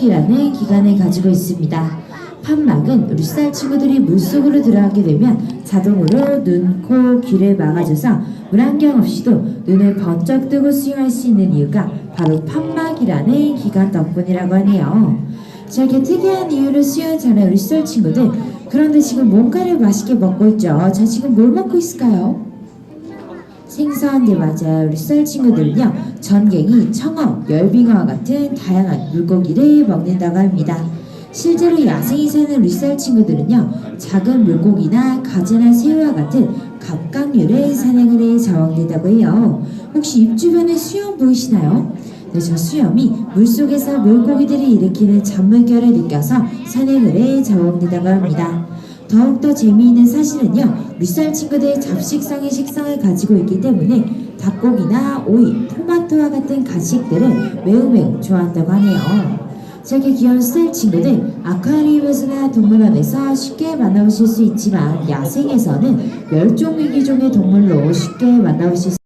판막이라는 기관을 가지고 있습니다. 판막은 우리 쌀 친구들이 물속으로 들어가게 되면 자동으로 눈, 코, 귀를 막아줘서 물안경 없이도 눈을 번쩍 뜨고 수영할 수 있는 이유가 바로 판막이라는 기관 덕분이라고 하네요. 자, 이렇게 특이한 이유로 수영 잘하는 우리 썰 친구들. 그런데 지금 뭔가를 맛있게 먹고 있죠. 자, 지금 뭘 먹고 있을까요? 생선, 네 맞아요. 우리 썰 친구들은요, 전갱이, 청어, 열빙어와 같은 다양한 물고기를 먹는다고 합니다. 실제로 야생에 사는 썰 친구들은요, 작은 물고기나 가지나 새우와 같은 갑각류를 사냥을 해 잡아먹는다고 해요. 혹시 입 주변에 수염 보이시나요? 네, 저 수염이 물속에서 물고기들이 일으키는 잔물결을 느껴서 사냥을 해 잡아먹는다고 합니다. 더욱더 재미있는 사실은요, 물살 친구들의 잡식성의 식성을 가지고 있기 때문에 닭고기나 오이, 토마토와 같은 간식들을 매우 매우 좋아한다고 하네요. 저렇게 귀여운 쌀 친구들 아쿠아리움에서나 동물원에서 쉽게 만나보실 수 있지만 야생에서는 멸종위기종의 동물로 쉽게 만나보실 수